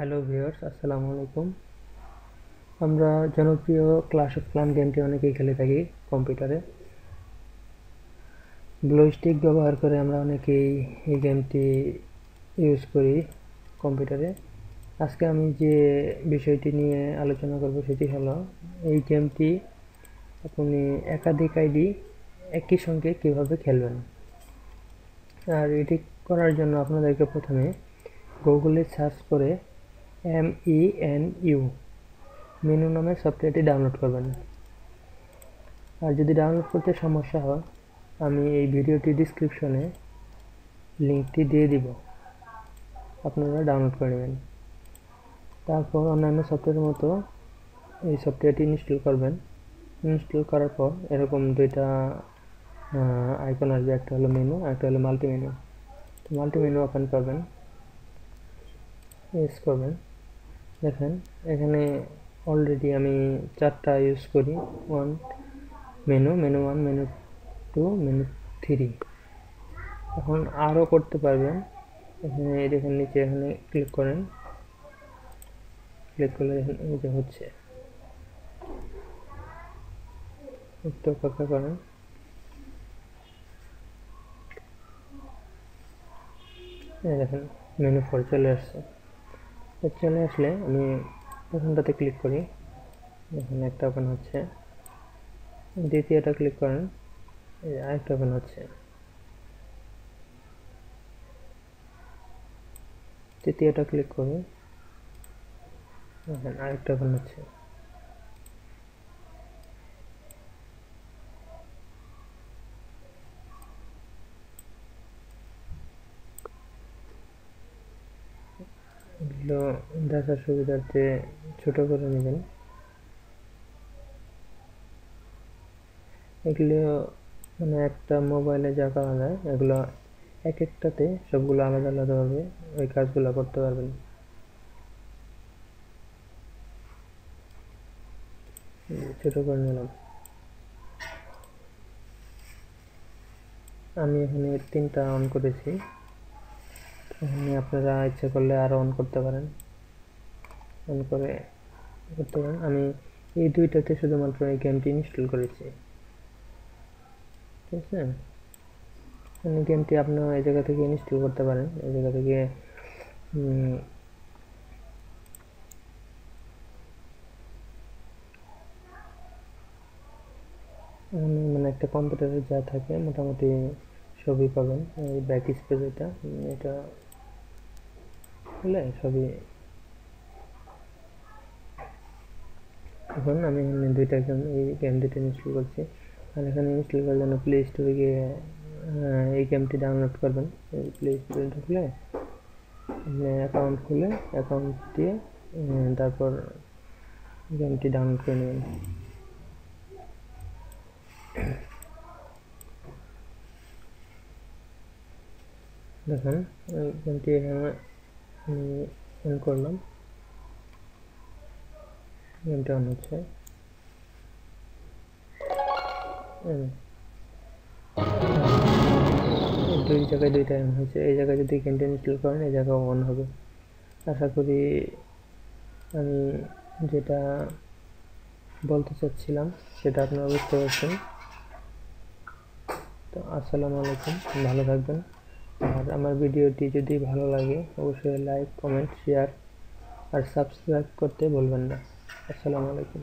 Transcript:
Hello viewers আসসালামু আলাইকুম। আমরা জনপ্রিয় ক্লাস অফ ক্লান গেমটি অনেকেই খেলে থাকি কম্পিউটারে। ব্লো স্টিক ব্যবহার করে আমরা অনেকেই এই গেমটি ইউজ করি কম্পিউটারে। আজকে আমি যে বিষয়টি নিয়ে আলোচনা করব সেটি হলো, এই গেমটি আপনি একাধিক আইডি একই সঙ্গে কীভাবে খেলবেন? আর এটি করার জন্য আপনাদেরকে প্রথমে গুগলে সার্চ করে M E N U menu নামের সফটওয়্যারটি ডাউনলোড করবেন। আর যদি ডাউনলোড করতে সমস্যা হয়, আমি এই ভিডিওটি ডিসক্রিপশনে লিঙ্কটি দিয়ে দিব। আপনারা ডাউনলোড করে নেবেন। তারপর অন্যান্য সফটওয়্যারের মতো এই সফটওয়্যারটি ইনস্টল করবেন। ইনস্টল করার পর এরকম দুইটা আইকন আসবে। একটা হলো মেনু একটা হলো মাল্টি মেনু তো মাল্টি মেনু ওপেন করবেন। ইউজ করবেন। দেখেন, এখানে অলরেডি আমি চারটা ইউজ করি। One menu menu one menu two menu three এখন আরও করতে পারবেন। এখানে দেখেন, নিচে এখানে ক্লিক করেন। ক্লিক করলে দেখেন যে হচ্ছে। একটু অপেক্ষা করেন। দেখেন মেনু ফোর চলে আসছে। চলে আসলে, আমি প্রথমটাতে ক্লিক করি। এখানে একটা ওপেন হচ্ছে। দ্বিতীয়টা ক্লিক করেন আরেকটা ওপেন হচ্ছে। তৃতীয়টা ক্লিক করি আরেকটা ওপেন হচ্ছে। এগুলো দেখার সুবিধার্থে ছোট করে নেবেন। এগুলো মানে একটা মোবাইলে যা করা যায়, এগুলো এক একটাতে সবগুলো আলাদা আলাদাভাবে ওই কাজগুলো করতে পারবেন। ছোট করে নিলাম। আমি এখানে তিনটা অন করেছি। এখানে আপনারা ইচ্ছা করলে আরও অন করতে পারেন। অন করে করতে পারেন। আমি এই দুইটাতে শুধুমাত্র এই গেমটি ইনস্টল করেছি। ঠিক আছে? মানে গেমটি আপনারা এই জায়গা থেকে ইনস্টল করতে পারেন। এই জায়গা থেকে মানে একটা কম্পিউটারে যা থাকে মোটামুটি সবই পাবেন। এই ব্যাক স্পেস এটা এটা হলে সবই এখন আমি এখানে দুইটা গেম এই গেম দুটো ইনস্টল করছি আর এখানে ইনস্টল করার জন্য প্লে স্টোরে গিয়ে এই গেমটি ডাউনলোড করবেন। প্লে স্টোরে ঢুকলে অ্যাকাউন্ট খুলে অ্যাকাউন্ট দিয়ে তারপর গেমটি ডাউনলোড করে নেবেন। দেখেন গেমটি এখানে করলাম। গেমটা অন হচ্ছে। দুই জায়গায় দুইটা অন হয়েছে। এই জায়গায় যদি গেমটা ইনস্টল করেন, এই জায়গায় অন হবে। আশা করি আমি যেটা বলতে চাচ্ছিলাম, সেটা আপনারা বুঝতে পারছেন। তো আসসালামু আলাইকুম। ভালো থাকবেন। আর আমার ভিডিওটি যদি ভালো লাগে, অবশ্যই লাইক কমেন্ট শেয়ার আর সাবস্ক্রাইব করতে ভুলবেন না। আসসালামু আলাইকুম।